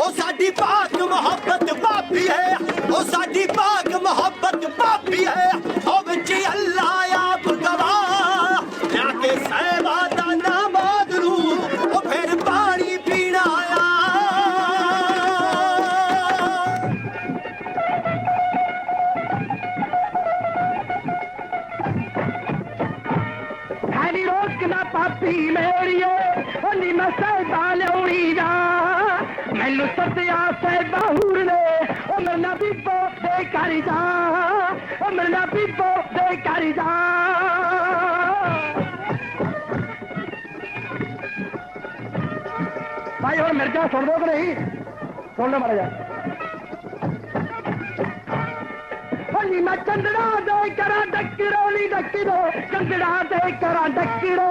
ਉਹ ਸਾਡੀ ਭਾਗ ਮੁਹੱਬਤ ਭਾਬੀ ਹੈ। ਉਹ ਸਾਡੀ ਭਾਗ ਮੁਹੱਬਤ ਭਾਬੀ ਹੈ। ਉਹ ਵਿੱਚ ਅੱਲਾ ਆਪ ਗਵਾ। ਜਾ ਕੇ ਸਹਿਬਾ ਦਾ ਨਾਮ ਆਦਰੂ ਉਹ ਫਿਰ ਪਾਣੀ ਪੀਣਾ ਆ ਹਰੀ ਰੋਜ਼ ਕਿਲਾ ਪਾਪੀ ਮੇਰੀਓ। لم سيبا لوريدا من لصت يا سيبا هورلي ومرنا بيبو دي كاريدا ومرنا بيبو دي كاريدا بھائی، اور مرچا چھوڑ دو کہ نہیں؟ چھوڑنا پڑے گا چندڑا دے کرا ڈکی رولی ڈکی دو۔ چندڑا دے کرا ڈکی رو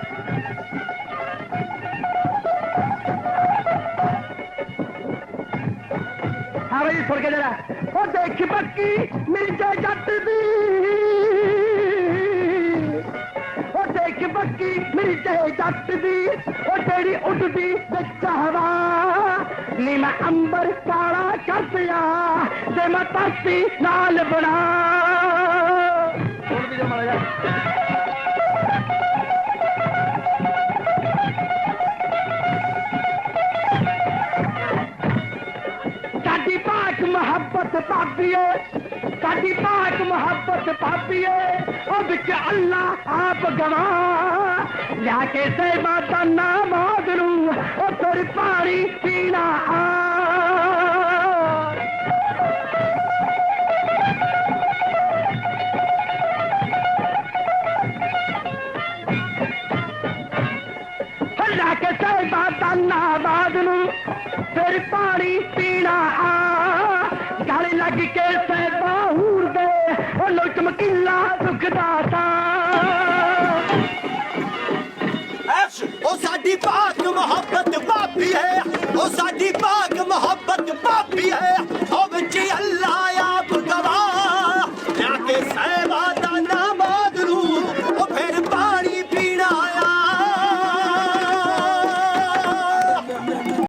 ہاتھ چھوڑ کے ذرا وہ دیکھ بکی میری جائے جت دی وہ دیکھ بکی میری جائے جت دی وہ تیری اڈتی دیکھ ہوا۔ نیما امبر کالا کر دیا تے میں تستی نال بنا۔ چھوڑ دیجیے مارا محبت پاپیے ساری پاک محبت پاپیے اور بچ اللہ آپ گوا لیا کے سیبا کا نام آدروں اور تر پانی پینا اللہ کے سیبا کا نام آدروں پھر پانی پینا آ۔ گھر لگ کے پیسہ وہ لوٹ مکلا دکھتا تھا وہ پاک محبت پاپی ہے وہ ساری پاج محبت پاپی ہے۔